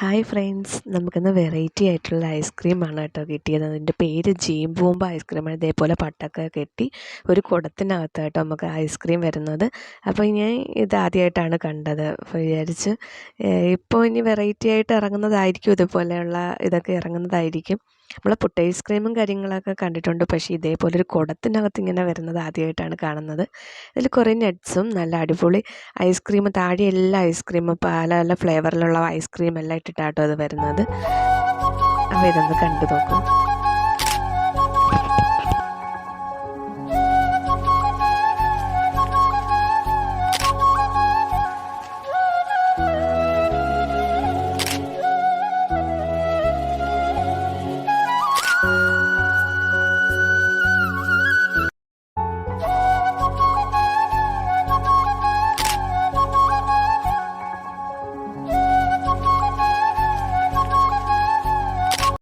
Hi friends നമുക്കിന്ന് variety ആയിട്ടുള്ള ഐസ്ക്രീമാണ് കേട്ടോ കിട്ടിയത്. അതിന്റെ പേര് ജീം ബൂമ്പ ഐസ്ക്രീമാണ്. ഇതേപോലെ പട്ടൊക്കെ കെട്ടി ഒരു കുടത്തിനകത്ത് കേട്ടോ നമുക്ക് ഐസ്ക്രീം വരുന്നത്. അപ്പോൾ ഞാൻ ഇത് ആദ്യമായിട്ടാണ് കണ്ടത്. അപ്പോൾ വിചാരിച്ച് ഇപ്പോൾ ഇനി വെറൈറ്റി ആയിട്ട് ഇറങ്ങുന്നതായിരിക്കും. ഇതുപോലെയുള്ള ഇതൊക്കെ ഇറങ്ങുന്നതായിരിക്കും. നമ്മൾ പുട്ട് ഐസ്ക്രീമും കാര്യങ്ങളൊക്കെ കണ്ടിട്ടുണ്ട്. പക്ഷേ ഇതേപോലെ ഒരു കുടത്തിനകത്ത് ഇങ്ങനെ വരുന്നത് ആദ്യമായിട്ടാണ് കാണുന്നത്. ഇതിൽ കുറേ നട്ട്സും നല്ല അടിപൊളി ഐസ്ക്രീം. താഴെ എല്ലാ ഐസ്ക്രീമും പല പല ഫ്ലേവറിലുള്ള ഐസ്ക്രീം എല്ലാം ഇട്ടിട്ടാട്ടോ അത് വരുന്നത്. അപ്പോൾ ഇതൊന്ന് കണ്ടു നോക്കും.